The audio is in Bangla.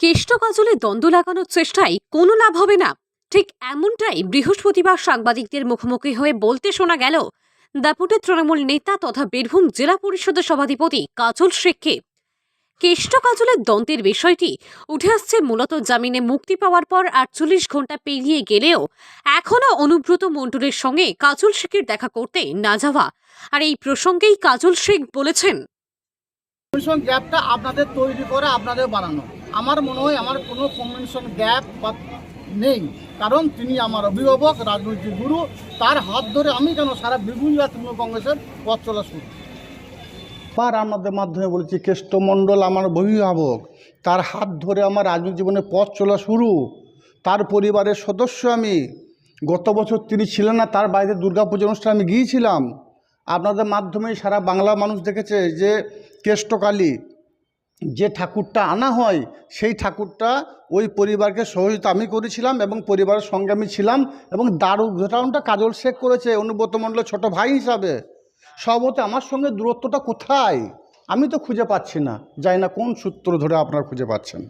কেষ্ট কাজলে দ্বন্দ্ব লাগানোর চেষ্টায় কোনো লাভ হবে না। ঠিক এমনটাই বৃহস্পতিবার সাংবাদিকদের মুখোমুখি হয়ে বলতে শোনা গেল দাপুটের তৃণমূল নেতা তথা বীরভূম জেলা পরিষদের সভাধিপতি কাজল শেখকে। কেষ্ট কাজলের দ্বন্দ্বের বিষয়টি উঠে আসছে মূলত জামিনে মুক্তি পাওয়ার পর আটচল্লিশ ঘণ্টা পেরিয়ে গেলেও এখনও অনুব্রত মণ্ডলের সঙ্গে কাজল শেখের দেখা করতে না যাওয়া। আর এই প্রসঙ্গেই কাজল শেখ বলেছেন আপনাদের তৈরি করে আপনাদের বানানো। আমার মনে হয় আমার কোনো কমিশন গ্যাপ বা নেই। কারণ তিনি আমার অভিভাবক, রাজনৈতিক গুরু। তার হাত ধরে আমি কেন সারা বীরভূম জেলা তৃণমূল কংগ্রেসের পথ চলা শুরু পার আপনাদের মাধ্যমে বলেছি কেষ্টমণ্ডল আমার অভিভাবক। তার হাত ধরে আমার রাজনৈতিক জীবনে পথ চলা শুরু। তার পরিবারের সদস্য আমি। গত বছর তিনি ছিলেন না, তার বাইরে দুর্গাপুজো অনুষ্ঠানে আমি গিয়েছিলাম। আপনাদের মাধ্যমেই সারা বাংলা মানুষ দেখেছে যে কেষ্টকালী যে ঠাকুরটা আনা হয়, সেই ঠাকুরটা ওই পরিবারকে সহযোগিতা আমি করেছিলাম এবং পরিবারের সঙ্গে আমি ছিলাম এবং দারু উদ্ঘাটনটা কাজল শেখ করেছে অনুব্রত মণ্ডলের ছোটো ভাই হিসাবে। সবতে আমার সঙ্গে দূরত্বটা কোথায়? আমি তো খুঁজে পাচ্ছি না। জানি না কোন সূত্র ধরে আপনারা খুঁজে পাচ্ছেন।